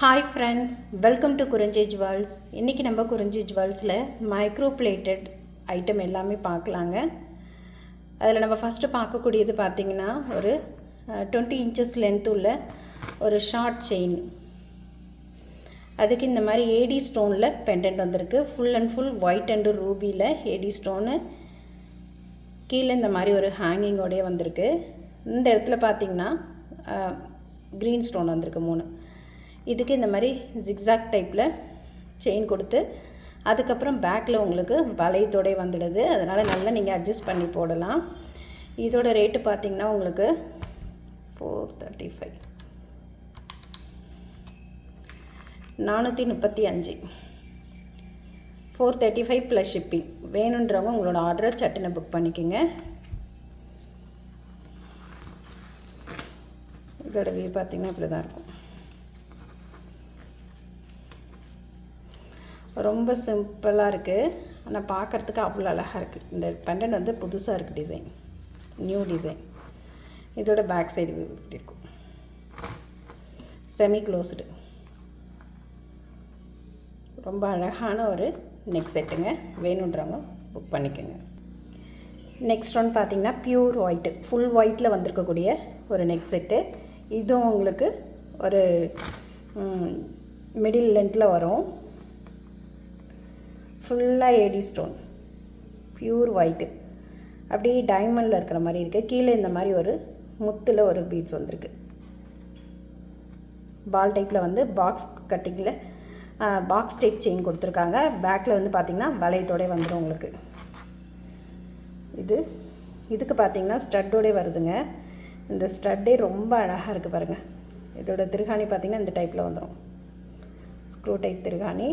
Hi friends welcome to Kurinji jewels இன்றைக்கி நம்ம குறிஞ்சி ஜுவல்ஸில் மைக்ரோ பிளேட்டட் ஐட்டம் எல்லாமே பார்க்கலாங்க. அதில் நம்ம ஃபஸ்ட்டு பார்க்கக்கூடியது பார்த்திங்கன்னா ஒரு டுவெண்ட்டி இன்ச்சஸ் லென்த் உள்ள ஒரு ஷார்ட் செயின் அதுக்கு இந்த மாதிரி ஏடி ஸ்டோனில் பெண்டன்ட் வந்திருக்கு. Full and full white and ரூபியில் AD stone கீழே இந்த மாதிரி ஒரு ஹேங்கிங்கோடய வந்திருக்கு. இந்த இடத்துல பார்த்திங்கன்னா க்ரீன் ஸ்டோன் வந்திருக்கு மூணு. இதுக்கு இந்த மாதிரி ஜிக்ஸாக் டைப்பில் செயின் கொடுத்து அதுக்கப்புறம் பேக்கில் உங்களுக்கு வளையத்தோடய வந்துடுது. அதனால் நல்லா நீங்கள் அட்ஜஸ்ட் பண்ணி போடலாம். இதோட ரேட்டு பார்த்திங்கன்னா உங்களுக்கு ஃபோர் தேர்ட்டி ஃபைவ் நானூற்றி முப்பத்தி அஞ்சு. Four thirty five plus shipping வேணுன்றவங்க உங்களோட ஆர்டரை சட்டினை புக் பண்ணிக்கோங்க. இதோட வியூ பார்த்திங்கன்னா இப்படி தான் இருக்கும். ரொம்ப சிம்பிளாக இருக்குது ஆனால் பார்க்குறதுக்கு அவ்வளோ அழகாக இருக்குது இந்த பெண்டன் வந்து புதுசாக இருக்குது டிசைன் நியூ டிசைன் இதோட பேக் சைடு இப்படி இருக்கும். செமி க்ளோஸ்டு ரொம்ப அழகான ஒரு நெக் செட்டுங்க வேணுன்றவங்க புக் பண்ணிக்கோங்க. நெக்ஸ்ட் ஒன் பார்த்திங்கன்னா ப்யூர் ஒயிட்டு ஃபுல் ஒயிட்டில் வந்திருக்கக்கூடிய ஒரு நெக் செட்டு இதுவும் உங்களுக்கு ஒரு மிடில் லென்த்தில் வரும். ஃபுல்லாக ஏடி ஸ்டோன் ப்யூர் ஒயிட்டு அப்படியே டைமண்டில் இருக்கிற மாதிரி இருக்குது கீழே இந்த மாதிரி ஒரு முத்தில் ஒரு பீட்ஸ் வந்திருக்கு. பால் டைப்பில் வந்து பாக்ஸ் கட்டிங்கில் பாக்ஸ் டைப் செயின் கொடுத்துருக்காங்க. பேக்கில் வந்து பார்த்திங்கன்னா வளையத்தோடே வந்துடும் உங்களுக்கு. இது இதுக்கு பார்த்திங்கன்னா ஸ்டட்டோடே வருதுங்க. இந்த ஸ்டட்டே ரொம்ப அழகாக இருக்குது பாருங்கள் இதோட திருகாணி பார்த்திங்கன்னா இந்த டைப்பில் வந்துடும் ஸ்க்ரூ டைப் திருகாணி.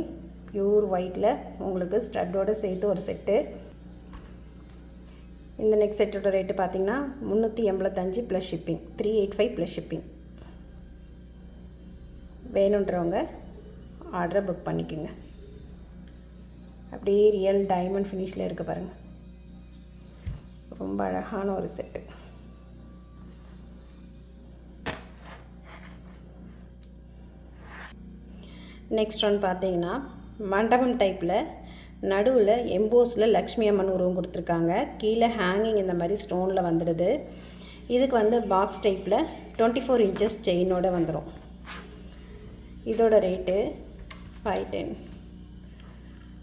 ப்யூர் ஒயிட்டில் உங்களுக்கு ஸ்டட்டோடு சேர்த்து ஒரு செட்டு இந்த நெக்ஸ்ட் செட்டோட ரேட்டு பார்த்தீங்கன்னா முந்நூற்றி எண்பத்தஞ்சு plus shipping three eight five plus shipping வேணுன்றவங்க ஆர்டரை புக் பண்ணிக்கோங்க. அப்படியே ரியல் டைமண்ட் ஃபினிஷில் இருக்க பாருங்கள் ரொம்ப அழகான ஒரு செட்டு நெக்ஸ்ட் ஒன் பார்த்தீங்கன்னா மண்டபம் டைப்பில் நடுவில் எம்போஸில் லக்ஷ்மி அம்மன் உருவம் கொடுத்துருக்காங்க. கீழே ஹேங்கிங் இந்த மாதிரி ஸ்டோனில் வந்துடுது. இதுக்கு வந்து பாக்ஸ் டைப்பில் டுவெண்ட்டி ஃபோர் இன்ச்சஸ் செயினோடு வந்துடும் இதோட ரேட்டு ஃபைவ் டென்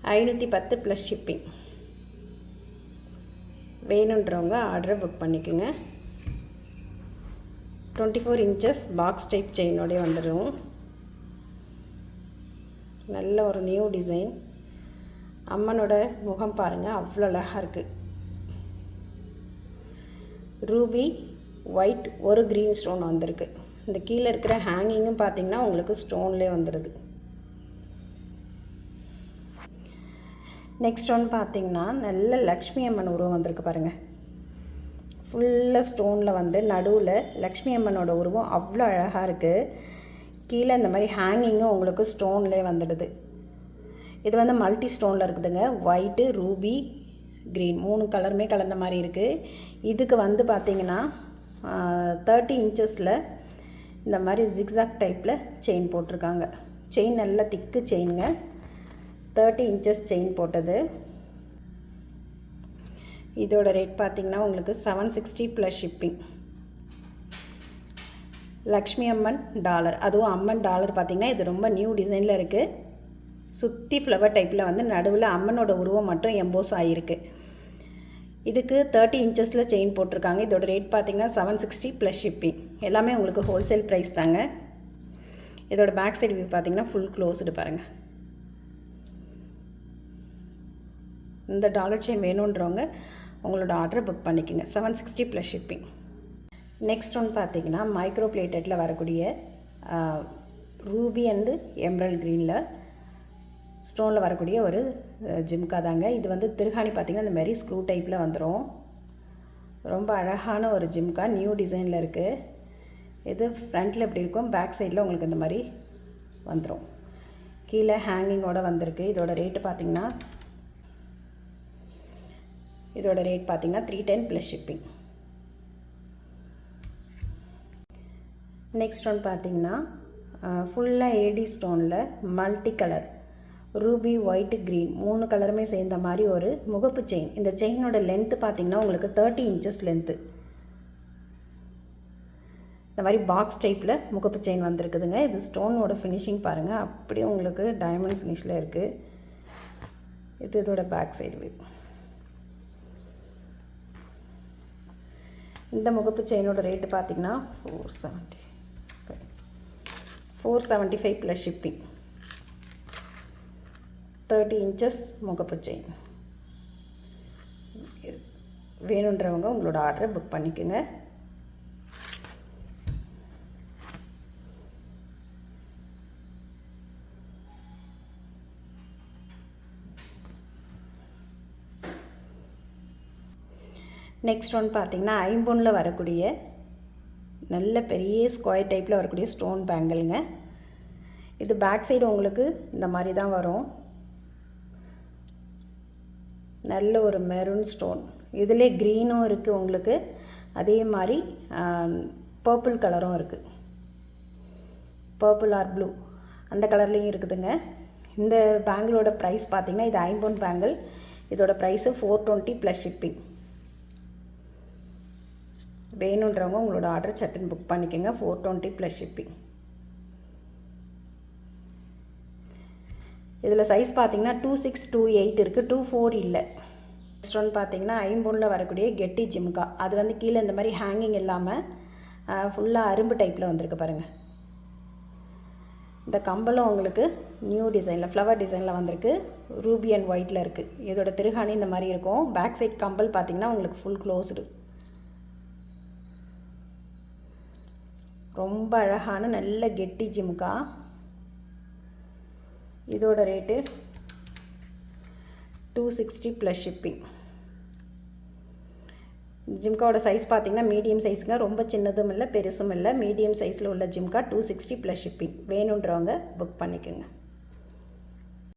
ஐநூற்றி பத்து ப்ளஸ் ஷிப்பிங் வேணுன்றவங்க ஆர்டரை புக் பண்ணிக்கோங்க. Twenty four inches box type செயினோடய வந்துடும் நல்ல ஒரு நியூ டிசைன் அம்மனோட முகம் பாருங்கள் அவ்வளோ அழகாக இருக்குது ரூபி ஒயிட் ஒரு க்ரீன் ஸ்டோன் வந்திருக்கு. இந்த கீழே இருக்கிற ஹேங்கிங்கும் பார்த்திங்கன்னா உங்களுக்கு ஸ்டோன்லேயே வந்துடுது நெக்ஸ்ட் ஒன் பார்த்திங்கன்னா நல்ல லக்ஷ்மி அம்மன் உருவம் வந்திருக்கு பாருங்கள் ஃபுல்லாக ஸ்டோனில் வந்து நடுவில் லக்ஷ்மி அம்மனோட உருவம் அவ்வளோ அழகாக இருக்குது கீழே இந்த மாதிரி ஹேங்கிங்கும் உங்களுக்கு ஸ்டோன்லேயே வந்துடுது. இது வந்து மல்டி ஸ்டோனில் இருக்குதுங்க. ஒயிட்டு ரூபி க்ரீன் மூணு கலருமே கலந்த மாதிரி இருக்குது இதுக்கு வந்து பார்த்திங்கன்னா தேர்ட்டி இன்ச்சஸில் இந்த மாதிரி ஜிக்ஸாக் டைப்பில் செயின் போட்டிருக்காங்க. செயின் நல்லா திக்கு செயினுங்க தேர்ட்டி இன்ச்சஸ் செயின் போட்டது. இதோட ரேட் பார்த்திங்கன்னா உங்களுக்கு seven sixty plus shipping Lakshmi Amman dollar. அதுவும் அம்மன் டாலர் பார்த்திங்கன்னா இது ரொம்ப நியூ டிசைனில் இருக்குது சுற்றி ஃப்ளவர் டைப்பில் வந்து நடுவில் அம்மனோட உருவம் மட்டும் எம்போஸ் ஆகிருக்கு இதுக்கு தேர்ட்டி இன்ச்சஸில் செயின் போட்டிருக்காங்க. இதோட ரேட் பார்த்திங்கன்னா செவன் சிக்ஸ்டி ப்ளஸ் ஷிப்பிங் எல்லாமே உங்களுக்கு ஹோல்சேல் ப்ரைஸ் தாங்க. இதோட பேக் சைடு வியூ பார்த்திங்கன்னா ஃபுல் க்ளோஸ்டு பாருங்கள் இந்த டாலர் செயின் வேணுன்றவங்க உங்களோட ஆர்டரை புக் பண்ணிக்கோங்க. Seven sixty plus shipping next one பார்த்திங்கன்னா மைக்ரோ பிளேட்டடில் வரக்கூடிய ரூபி அண்டு எம்ரல் க்ரீனில் ஸ்டோனில் வரக்கூடிய ஒரு ஜிம்கா தாங்க. இது வந்து திருகாணி பார்த்திங்கன்னா இந்த மாதிரி ஸ்க்ரூ டைப்பில் வந்துடும் ரொம்ப அழகான ஒரு ஜிம்கா நியூ டிசைனில் இருக்குது இது ஃப்ரண்ட்டில் எப்படி இருக்கும்? பேக் சைடில் உங்களுக்கு இந்த மாதிரி வந்துடும் கீழே ஹேங்கிங்கோடு வந்திருக்கு. இதோட ரேட்டு பார்த்திங்கன்னா இதோட ரேட் பார்த்திங்கன்னா three ten plus shipping next one பார்த்தீங்கன்னா ஃபுல்லாக AD ஸ்டோனில் multi colour ruby white green மூணு கலருமே சேர்ந்த மாதிரி ஒரு முகப்பு செயின் இந்த செயினோட லென்த்து பார்த்திங்கன்னா உங்களுக்கு தேர்ட்டி இன்ச்சஸ் லென்த்து இந்த மாதிரி பாக்ஸ் டைப்பில் முகப்பு செயின் வந்திருக்குதுங்க. இது ஸ்டோனோட ஃபினிஷிங் பாருங்கள் அப்படியே உங்களுக்கு டைமண்ட் ஃபினிஷில் இருக்குது இது இதோட பேக் சைடு வியூ இந்த முகப்பு செயினோட ரேட்டு பார்த்தீங்கன்னா four seventy four seventy five plus shipping thirty inches முகப்பு செயின் வேணுன்றவங்க உங்களோட ஆர்டரை புக் பண்ணிக்கோங்க. நெக்ஸ்ட் ஒன் பார்த்திங்கன்னா ஐம்பொன்னில் வரக்கூடிய நல்ல பெரிய ஸ்கொயர் டைப்பில் வரக்கூடிய ஸ்டோன் பேங்கிள்ங்க இது பேக் சைடு உங்களுக்கு இந்த மாதிரி தான் வரும். நல்ல ஒரு மெரூன் ஸ்டோன் இதிலே க்ரீனும் இருக்குது உங்களுக்கு. அதே மாதிரி பர்பிள் கலரும் இருக்குது பர்பிள் ஆர் ப்ளூ அந்த கலர்லேயும் இருக்குதுங்க. இந்த பேங்கிளோட ப்ரைஸ் பார்த்திங்கன்னா இது ஐம்பொன் பேங்கிள் இதோட price four twenty plus shipping வேணுன்றவங்க உங்களோட ஆர்டர் சட்டன் புக் பண்ணிக்கோங்க. ஃபோர் டுவெண்ட்டி ப்ளஸ் ஷிப்பிங் இதில் சைஸ் பார்த்தீங்கன்னா டூ சிக்ஸ் டூ எயிட் இருக்குது டூ ஃபோர் இல்லை. நெக்ஸ்ட் ஒன் பார்த்தீங்கன்னா ஐம்பொன்னில் வரக்கூடிய கெட்டி ஜிம்கா. அது வந்து கீழே இந்த மாதிரி ஹேங்கிங் இல்லாமல் ஃபுல்லாக அரும்பு டைப்பில் வந்திருக்கு பாருங்கள் இந்த கம்பலும் உங்களுக்கு நியூ டிசைனில் ஃப்ளவர் டிசைனில் வந்திருக்கு. ரூபி அண்ட் ஒயிட்டில் இருக்குது இதோட திருகாணி இந்த மாதிரி இருக்கும். பேக் சைட் கம்பல் பார்த்திங்கன்னா உங்களுக்கு ஃபுல் க்ளோஸ்டு ரொம்ப அழகான நல்ல கெட்டி ஜிம்கா இதோட rate two sixty plus shipping ஜிம்காவோட size பார்த்திங்கன்னா மீடியம் சைஸுங்க ரொம்ப சின்னதும் இல்லை பெருசும் இல்லை. மீடியம் சைஸில் உள்ள jhumka two sixty plus shipping வேணுன்றவங்க புக் பண்ணிக்கோங்க.